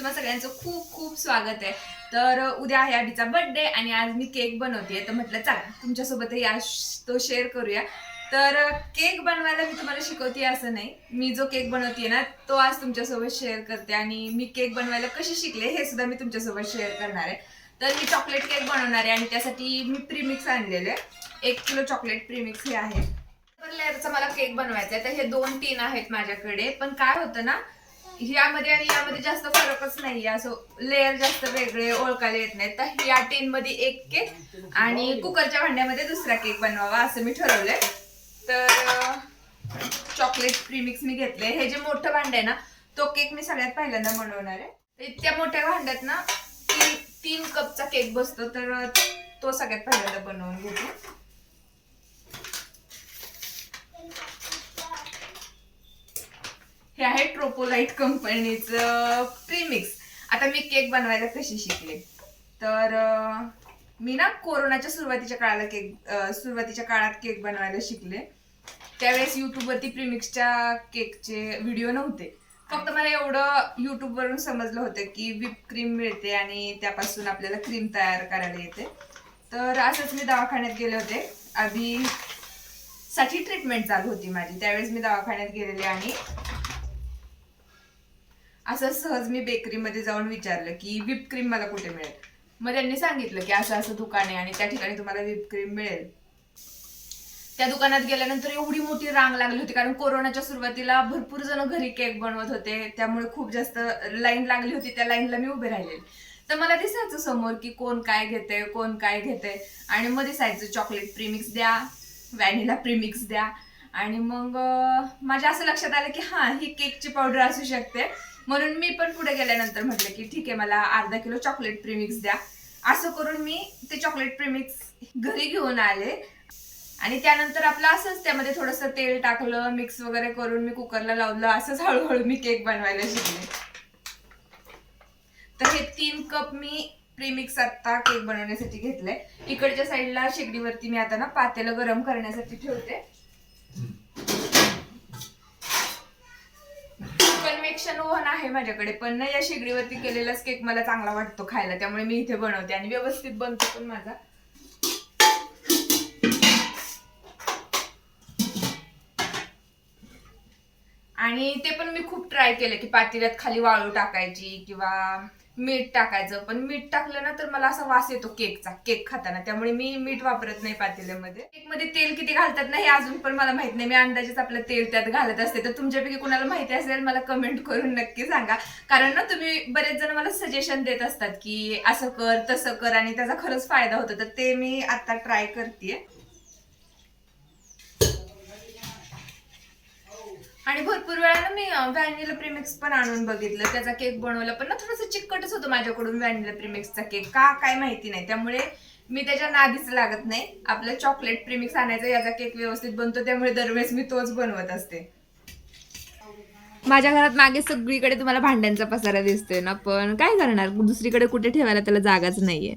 तुम्हाला सगळ्यांचं खूप खूप स्वागत आहे. तर उद्या आहे आधीचा बर्थडे आणि आज मी केक बनवते तर म्हटलं चला तुमच्यासोबतही आज तो शेअर करूया. तर केक बनवायला मी तुम्हाला शिकवते असं नाही. मी जो केक बनवते ना तो आज तुमच्यासोबत शेअर करते आणि मी केक बनवायला कशी शिकले हे सुद्धा मी तुमच्यासोबत शेअर करणार आहे. तर मी चॉकलेट केक बनवणार आहे आणि त्यासाठी मी प्रीमिक्स आणलेले एक किलो चॉकलेट प्रीमिक्स हे आहे. लेअरचा मला केक बनवायचा आहे तर हे दोन टीन आहेत माझ्याकडे. पण काय होतं ना यामध्ये आणि यामध्ये जास्त फरकच नाहीये. असं लेअर जास्त वेगळे ओळखायला येत नाही तर या टीन मध्ये एक केक आणि कुकरच्या भांड्यामध्ये दुसरा केक बनवावा असं मी ठरवलंय. तर चॉकलेट प्रीमिक्स मी घेतले हे जे मोठं भांड आहे ना तो केक मी सगळ्यात पहिल्यांदा बनवणार आहे. तर इतक्या मोठ्या भांड्यात ना तीन तीन कपचा केक बसतो. तर तो सगळ्यात पहिल्यांदा बनवून घेते. हे आहे ट्रोपोलाइट कंपनीचं प्रीमिक्स आता मी केक बनवायला कशी शिकले? तर मी ना कोरोनाच्या सुरुवातीच्या काळाला केक सुरुवातीच्या काळात केक बनवायला शिकले. त्यावेळेस युट्यूबवरती प्रीमिक्सच्या केकचे व्हिडिओ नव्हते. फक्त मला एवढं युट्यूबवरून समजलं होतं की व्हिप क्रीम मिळते आणि त्यापासून आपल्याला क्रीम तयार करायला येते. तर असंच मी दवाखान्यात गेले होते. आधी साठी ट्रीटमेंट चालू होती माझी. त्यावेळेस मी दवाखान्यात गेलेले आणि असं सहज मी बेकरीमध्ये जाऊन विचारलं की व्हिप क्रीम मला कुठे मिळेल? मग त्यांनी सांगितलं की असं असं दुकान आहे आणि त्या ठिकाणी तुम्हाला व्हिप क्रीम मिळेल. त्या दुकानात गेल्यानंतर एवढी मोठी रांग लागली होती कारण कोरोनाच्या सुरुवातीला भरपूर जण घरी केक बनवत होते. त्यामुळे खूप जास्त लाईन लागली होती. त्या लाईनला मी उभे राहिले. तर मला दिसायचं समोर की कोण काय घेते कोण काय घेते. आणि मग दिसायचं चॉकलेट प्रीमिक्स द्या व्हॅनिला प्रीमिक्स द्या. आणि मग अं, माझ्या असं लक्षात आलं की हा ही केकची पावडर असू शकते. म्हणून मी पण पुढे गेल्यानंतर म्हटलं की ठीक आहे मला अर्धा किलो चॉकलेट प्रिमिक्स द्या. असं करून मी ते चॉकलेट प्रिमिक्स घरी घेऊन आले. आणि त्यानंतर आपलं असंच त्यामध्ये थोडंसं तेल टाकलं मिक्स वगैरे करून मी कुकरला लावलं असंच हळूहळू मी केक बनवायला शिकले. तर हे तीन कप मी प्रीमिक्स आता केक बनवण्यासाठी घेतलंय. इकडच्या साईडला शेगडीवरती मी आता ना पातेलं गरम करण्यासाठी ठेवते. कलेक्शन ओव्हन आहे माझ्याकडे पण ना या शेगडीवरती केलेलाच केक मला चांगला वाटतो खायला त्यामुळे मी इथे बनवते आणि व्यवस्थित बनतो पण माझा. आणि ते पण मी खूप ट्राय केलं की पातेल्यात खाली वाळू टाकायची किंवा मीठ टाकायचं. पण मीठ टाकलं ना तर मला असा वास येतो केकचा. केक खाताना. त्यामुळे मी मीठ वापरत नाही पातेल्यामध्ये. केकमध्ये तेल किती घालतात ना हे अजून पण मला माहीत नाही. मी अंदाजेच आपलं तेल त्यात घालत असते. तर तुमच्यापैकी कुणाला माहिती असेल मला कमेंट करून नक्की सांगा. कारण ना तुम्ही बरेच जण मला सजेशन देत असतात की असं कर तसं कर आणि त्याचा खरंच फायदा होतो. तर ते मी आता ट्राय करते आणि भरपूर वेळा मी व्हॅनिला प्रीमिक्स पण आणून बघितलं. त्याचा केक बनवला पण ना थोडंसं चिकटच होतं माझ्याकडून व्हॅनिला प्रीमिक्सचा केक का काय माहिती नाही. त्यामुळे मी त्याच्या नादीच लागत नाही. आपलं चॉकलेट प्रीमिक्स आणायचा याचा केक व्यवस्थित बनतो. त्यामुळे दरवेळेस मी तोच बनवत असते. माझ्या घरात मागे सगळीकडे तुम्हाला भांड्यांचा पसारा दिसतोय ना पण काय करणार? दुसरीकडे कुठे ठेवायला त्याला जागाच नाहीये.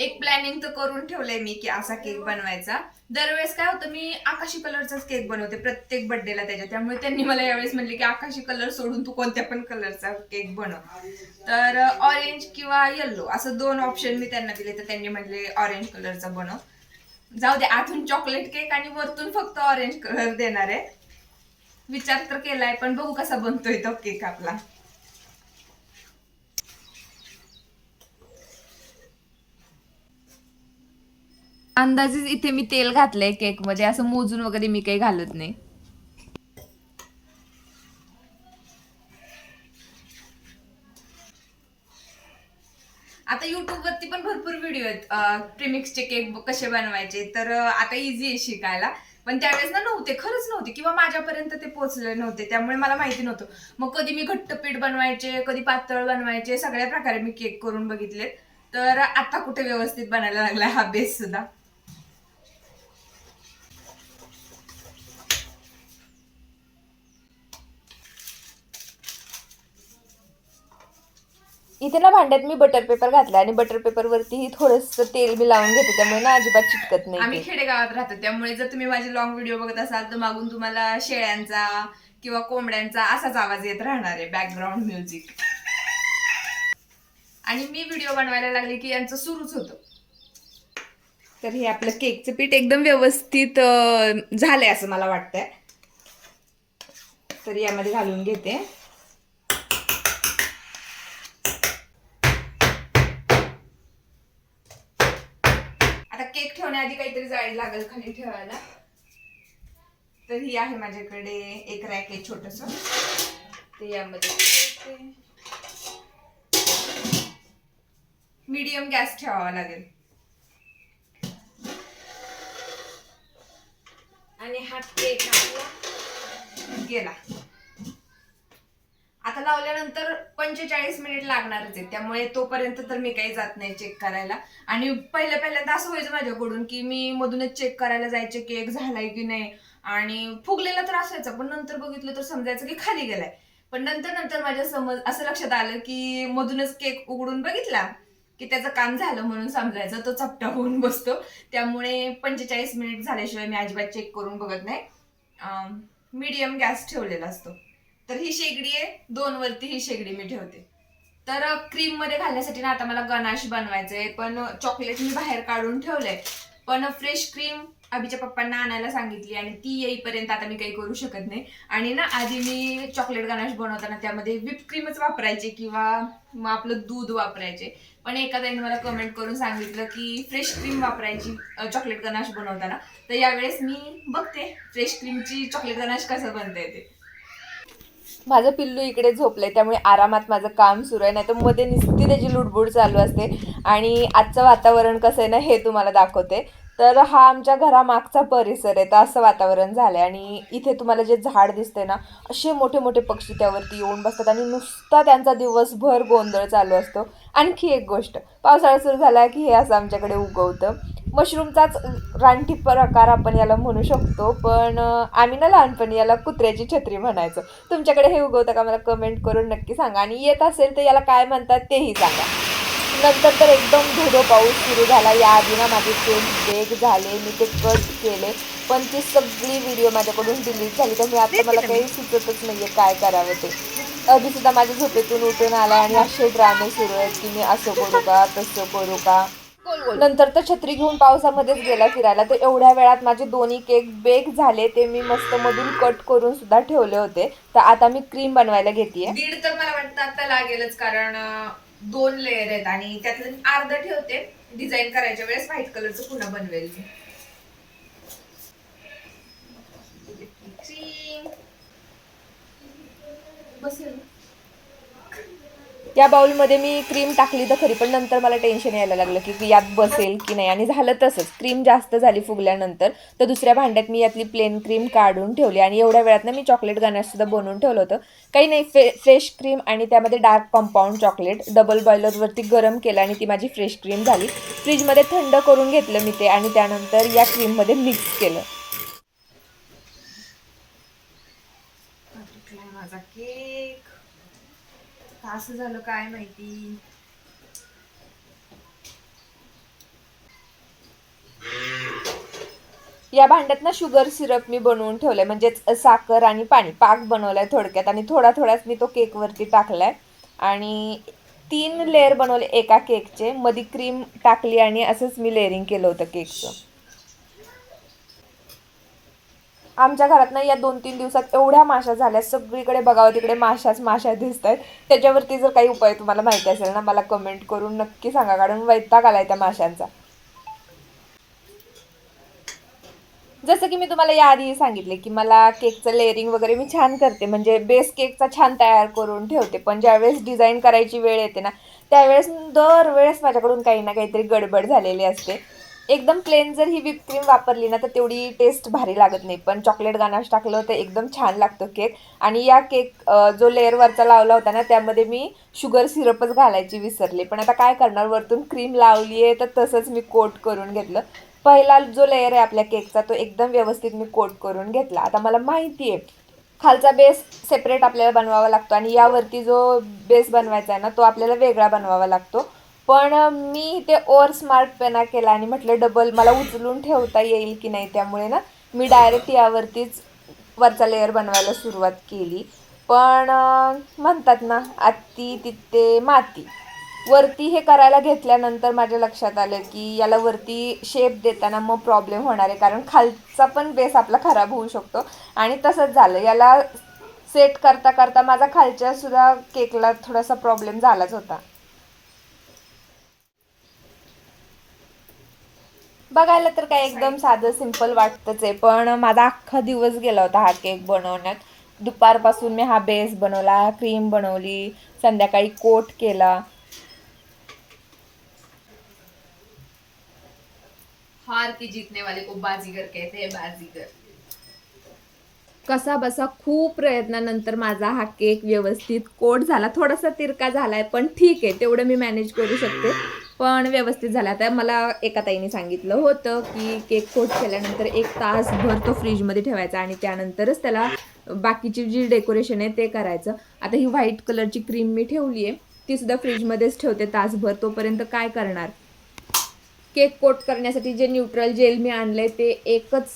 एक प्लॅनिंग तर करून ठेवलंय मी की असा केक बनवायचा. दरवेळेस काय होतं मी आकाशी कलरचाच केक बनवते प्रत्येक बर्थडेला त्याच्या. त्यामुळे त्यांनी मला यावेळेस म्हणले की आकाशी कलर सोडून तू कोणत्या पण कलरचा केक बनव. तर ऑरेंज किंवा येल्लो असं दोन ऑप्शन मी त्यांना दिले. तर त्यांनी म्हणले ऑरेंज कलरचा बनव. जाऊ दे आतून चॉकलेट केक आणि वरतून फक्त ऑरेंज कलर देणार आहे. विचार तर केलाय पण बघू कसा बनतोय तो केक आपला. अंदाजेच इथे मी तेल घातलंय केकमध्ये असं मोजून वगैरे मी काही घालत नाही. आता युट्यूब वरती पण भरपूर व्हिडिओ आहेत प्रिमिक्सचे केक कसे बनवायचे तर आता इझी आहे शिकायला. पण त्यावेळेस ना नव्हते खरंच नव्हते किंवा माझ्यापर्यंत ते पोचले नव्हते त्यामुळे मला माहिती नव्हतं. मग कधी मी घट्ट पीठ बनवायचे कधी पातळ बनवायचे सगळ्या प्रकारे मी केक करून बघितले तर आता कुठे व्यवस्थित बनायला लागला हा बेस सुद्धा. इथे ना भांड्यात मी बटर पेपर घातला आणि बटर पेपर वरती थोडस तेल मी लावून घेते त्यामुळे ना अजिबात चिटकत नाही आम्ही खेडेगावात राहतो त्यामुळे जर तुम्ही माझे लॉंग व्हिडिओ बघत असाल तर मागून तुम्हाला शेळ्यांचा किंवा कोंबड्यांचा असाच आवाज येत राहणार आहे बॅकग्राऊंड म्युझिक आणि मी व्हिडिओ बनवायला लागले की यांचं सुरूच होतं. तर हे आपलं केकचं पीठ एकदम व्यवस्थित अं, झालंय असं मला वाटतंय. तर यामध्ये घालून घेते. आता केक ठेवण्याआधी काहीतरी जाळी लागेल खाली ठेवायला? तर ही आहे माझ्याकडे एक रॅक आहे छोटस. ते यामध्ये मीडियम गॅस ठेवावा लागेल. आणि हा केक आपला गेला. आता लावल्यानंतर पंचेचाळीस मिनिट लागणारच आहे त्यामुळे तोपर्यंत तर मी काही जात नाही चेक करायला. आणि पहिल्या पहिल्यांदा असं व्हायचं माझ्याकडून की मी मधूनच चेक करायला जायचे केक झालाय की नाही. आणि फुगलेला तर असायचा पण नंतर बघितलं तर समजायचं की खाली गेलाय. पण नंतर नंतर माझ्या समज असं लक्षात आलं की मधूनच केक उघडून बघितला की त्याचं काम झालं म्हणून समजायचं तो चपटा होऊन बसतो. त्यामुळे पंचेचाळीस मिनिट झाल्याशिवाय मी अजिबात चेक करून बघत नाही. मीडियम गॅस ठेवलेला असतो. तर ही शेगडी आहे. दोन वरती ही शेगडी मी ठेवते. तर क्रीममध्ये घालण्यासाठी ना आता मला गनाश बनवायचंय. पण चॉकलेट मी बाहेर काढून ठेवलंय. पण फ्रेश क्रीम अभिच्या पप्पांना आणायला सांगितली आणि ती येईपर्यंत आता मी काही करू शकत नाही. आणि ना आधी मी चॉकलेट गनाश बनवताना त्यामध्ये व्हिप क्रीमच वापरायचे किंवा मग आपलं दूध वापरायचे. पण एखाद्याने मला कमेंट करून सांगितलं की फ्रेश क्रीम वापरायची चॉकलेट गनाश बनवताना. तर यावेळेस मी बघते फ्रेश क्रीमची चॉकलेट गनाश कसं बनता ते. माझं पिल्लू इकडे झोपलंय त्यामुळे आरामात माझं काम सुरू आहे नाही तर मध्ये नुसती त्याची लुडबुड चालू असते. आणि आजचं वातावरण कसं आहे ना हे तुम्हाला दाखवते. तर हा आमच्या घरामागचा परिसर आहे तर असं वातावरण झालं आहे आणि इथे तुम्हाला जे झाड दिसते ना असे मोठे मोठे पक्षी त्यावरती येऊन बसतात. आणि नुसता त्यांचा दिवसभर गोंधळ चालू असतो. आणखी एक गोष्ट पावसाळा सुरू झाला की हे असं आमच्याकडे उगवतं. मशरूमचाच रानटी प्रकार आपण याला म्हणू शकतो पण आम्ही ना लहानपणी याला कुत्र्याची छत्री म्हणायचो. तुमच्याकडे हे उगवतं का? मला कमेंट करून नक्की सांगा. आणि येत असेल तर याला काय म्हणतात तेही सांगा. नंतर तर एकदम धोधो पाऊस सुरू झाला. याआधी ना माझे केस बेग झाले. मी ते कट केले. पण ती सगळी व्हिडिओ माझ्याकडून डिलीट झाली. तर मी आता मला काही सुचतच नाहीये काय करावं ते. अभि सुद्धा माझ्या झोपेतून उठून आला आणि असे ड्रामे सुरू आहेत की मी असं करू का तसं करू का? नंतर तर छत्री घेऊन पावसामध्येच गेला फिरायला. तर एवढ्या वेळात माझे दोन्ही केक बेक झाले ते मी मस्त मधून कट करून सुद्धा ठेवले होते. तर आता मी क्रीम बनवायला घेते दीड तर मला वाटतं आता लागेलच कारण दोन लेअर आहेत आणि त्यातलं अर्ध ठेवते. डिझाईन करायच्या वेळेस व्हाईट कलरचं पुन्हा बनवेल मी. Cream. बसेल. या बाउलमध्ये मी क्रीम टाकली तर खरी पण नंतर मला टेन्शन यायला लागलं की यात बसेल की नाही. आणि झालं तसंच. क्रीम जास्त झाली फुगल्यानंतर तर दुसऱ्या भांड्यात मी यातली प्लेन क्रीम काढून ठेवली. आणि एवढ्या वेळात ना मी चॉकलेट सुद्धा बनवून ठेवलं होतं. काही नाही फे फ्रेश क्रीम आणि त्यामध्ये डार्क कंपाऊंड चॉकलेट डबल बॉयलरवरती गरम केलं आणि ती माझी फ्रेश क्रीम झाली. फ्रीजमध्ये थंड करून घेतलं मी ते आणि त्यानंतर या क्रीममध्ये मिक्स केलं माझा केक असं झालं काय माहिती? या भांड्यात ना शुगर सिरप मी बनवून ठेवलंय. म्हणजेच साखर आणि पाणी. पाक बनवलाय थोडक्यात. आणि थोडा थोडाच मी तो केकवरती टाकलाय. आणि तीन लेअर बनवले एका केकचे. मध्ये क्रीम टाकली आणि असंच मी लेअरिंग केलं होतं केकचं. आमच्या घरात ना या दोन तीन दिवसात एवढ्या माशा झाल्या. सगळीकडे बघावं तिकडे माशाच माशा दिसत आहेत त्याच्यावरती जर काही उपाय तुम्हाला माहिती असेल ना मला कमेंट करून नक्की सांगा. कारण वैताग आलाय त्या माशांचा. जसं की मी तुम्हाला याआधी सांगितले की मला केकचं लेअरिंग वगैरे मी छान करते. म्हणजे बेस केकचा छान तयार करून ठेवते. पण ज्यावेळेस डिझाईन करायची वेळ येते ना त्यावेळेस दरवेळेस माझ्याकडून काही ना काहीतरी गडबड झालेली असते. एकदम प्लेन जर ही व्हिप क्रीम वापरली ना तर तेवढी टेस्ट भारी लागत नाही. पण चॉकलेट गानाश टाकलं तर एकदम छान लागतो केक आणि या केक जो लेअरवरचा लावला होता ना त्यामध्ये मी शुगर सिरपच घालायची विसरले. पण आता काय करणार? वरतून क्रीम लावली आहे तर तसंच मी कोट करून घेतलं. पहिला जो लेअर आहे आपल्या केकचा तो एकदम व्यवस्थित मी कोट करून घेतला. आता मला माहिती आहे खालचा बेस सेपरेट आपल्याला बनवावा लागतो आणि यावरती जो बेस बनवायचा आहे ना तो आपल्याला वेगळा बनवावा लागतो. पण मी ते ओव्हर स्मार्टपणा केला आणि म्हटलं डबल मला उचलून ठेवता येईल की नाही? त्यामुळे ना मी डायरेक्ट यावरतीच वरचा लेअर बनवायला सुरुवात केली. पण म्हणतात ना आत्ती तिथे माती. वरती हे करायला घेतल्यानंतर माझ्या लक्षात आलं की याला वरती शेप देताना मग प्रॉब्लेम होणार आहे. कारण खालचा पण बेस आपला खराब होऊ शकतो. आणि तसंच झालं. याला सेट करता करता माझा खालच्यासुद्धा केकला थोडासा प्रॉब्लेम झालाच होता. बघायला तर काय एकदम साधं सिंपल वाटतंच आहे. पण माझा अख्खा दिवस गेला होता हा केक बनवण्यात. दुपारपासून मी हा बेस बनवला क्रीम बनवली संध्याकाळी कोट केला. हार की जीतने वाले को बाजीगर कहते हैं बाजीगर. कसा बसा खूप प्रयत्नानंतर माझा हा केक व्यवस्थित कोट झाला. थोडासा तिरका झालाय पण ठीक आहे. तेवढं मी मॅनेज करू शकते. पण व्यवस्थित झाला. तर मला एका ताईने सांगितलं होतं की केक कोट केल्यानंतर एक तासभर तो फ्रीजमध्ये ठेवायचा आणि त्यानंतरच त्याला बाकीची जी डेकोरेशन आहे ते करायचं. आता ही व्हाईट कलरची क्रीम मी ठेवली आहे ती सुद्धा फ्रीजमध्येच ठेवते तासभर. तोपर्यंत काय करणार? केक कोट करण्यासाठी जे न्यूट्रल जेल मी आणलंय ते एकच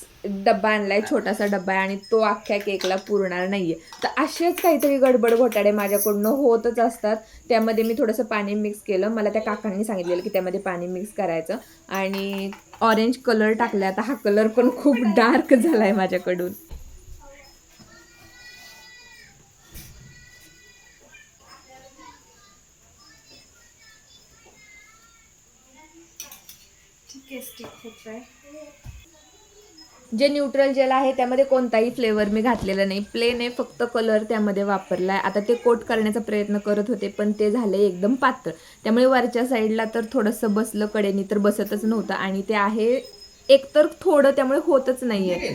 डब्बा आणलाय छोटासा डब्बा आहे आणि तो अख्ख्या केकला पुरणार नाहीये. तर असेच काहीतरी गडबड घोटाळे माझ्याकडनं होतच असतात. त्यामध्ये मी थोडंसं पाणी मिक्स केलं. मला त्या काकांनी सांगितलेलं की त्यामध्ये पाणी मिक्स करायचं. आणि ऑरेंज कलर टाकला आता हा कलर पण खूप डार्क झाला आहे माझ्याकडून. आहे आहे जे न्यूट्रल जेल आहे त्यामध्ये कोणताही फ्लेवर मी घातलेला नाही. प्लेन आहे फक्त कलर त्यामध्ये वापरला आहे आता ते कोट करण्याचा प्रयत्न करत होते पण ते झाले एकदम पातळ. त्यामुळे वरच्या साईडला तर थोडंसं बसलं कडेनी तर बसतच नव्हतं. आणि ते आहे एकतर थोडं त्यामुळे होतच नाहीये.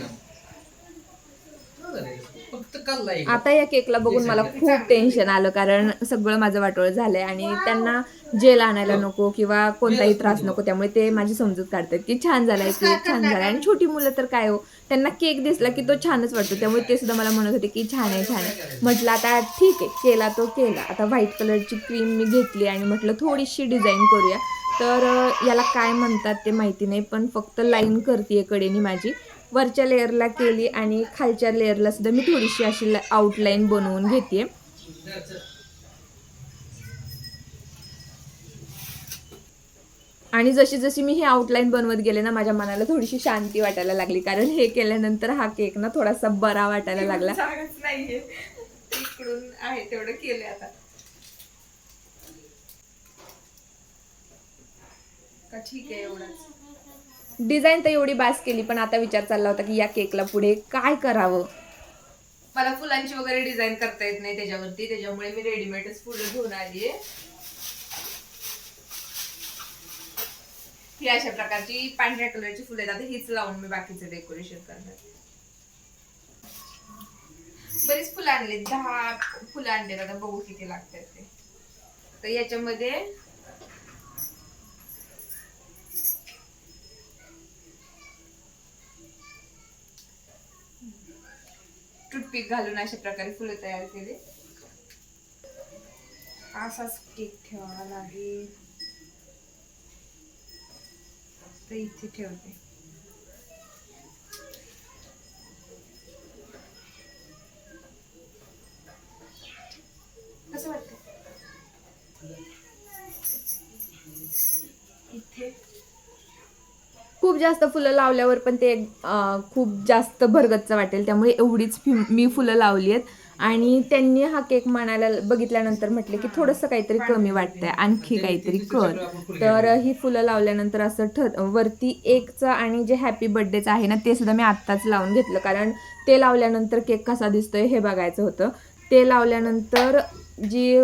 फक्त काल आता या केकला बघून मला खूप टेन्शन आलं कारण सगळं माझं वाटोळ झालंय. आणि त्यांना जेल आणायला नको किंवा कोणताही त्रास नको. त्यामुळे ते माझी समजूत काढतात की छान झालाय केक छान झालाय. आणि छोटी मुलं तर काय हो त्यांना केक दिसला की तो छानच वाटतो. त्यामुळे ते सुद्धा मला म्हणत होते की छान आहे छान आहे. म्हटलं आता ठीक आहे केला तो केला. आता व्हाईट कलरची क्रीम मी घेतली आणि म्हटलं थोडीशी डिझाईन करूया. तर याला काय म्हणतात ते माहिती नाही पण फक्त लाईन करते कडेनी माझी. वरच्या लेअरला केली आणि खालच्या लेअरला सुद्धा मी थोडीशी अशी आउटलाईन बनवून घेते आणि जशी जशी मी हे आउटलाईन बनवत गेले ना माझ्या मनाला थोडीशी शांती वाटायला लागली. कारण हे केल्यानंतर हा केक ना थोडासा बरा वाटायला लागला. नाहीये. इकडून आहे तेवढं केले आता. का ठीक आहे एवढंच? डिझाईन तर एवढी बास केली पण आता विचार चालला होता की या केकला पुढे काय करावं? मला फुलांची वगैरे डिझाईन करता येत नाही त्याच्यावरती. त्याच्यामुळे मी रेडीमेडच फुलं घेऊन आली आहे ही अशा प्रकारची पांढऱ्या कलरची फुलं आहेत हीच लावून मी बाकीचं डेकोरेशन करणार बरीच फुलं आणले दहा फुलं आणले आता बघू किती लागतात ते. तर याच्यामध्ये टूथपिक घालून अशा प्रकारे फुलं तयार केली. असाच केक ठेवावा लागेल. तर इथे ठेवते. कसं वाटतं इथे. खूप जास्त फुलं लावल्यावर पण ते खूप जास्त भरगच्च वाटेल. त्यामुळे एवढीच मी फुलं लावली आहेत. आणि त्यांनी हा केक म्हणायला बघितल्यानंतर म्हटले की थोडंसं काहीतरी कमी वाटतंय आणखी काहीतरी कर. तर ही फुलं लावल्यानंतर असं ठर वरती एकचं आणि जे हॅपी बर्थडेचं आहे ना ते सुद्धा मी आत्ताच लावून घेतलं. कारण ते लावल्यानंतर केक कसा दिसतोय हे बघायचं होतं. ते लावल्यानंतर जी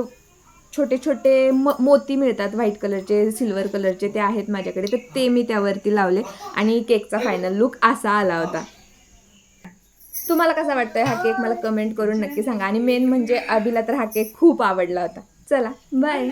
छोटे छोटे म मोती मिळतात व्हाईट कलरचे सिल्वर कलरचे ते आहेत माझ्याकडे. तर ते मी त्यावरती लावले आणि केकचा फायनल लुक असा आला होता. तुम्हाला कसा वाटतोय हा केक? मला कमेंट करून नक्की सांगा. आणि मेन म्हणजे अभिला तर हा केक खूप आवडला होता. चला बाय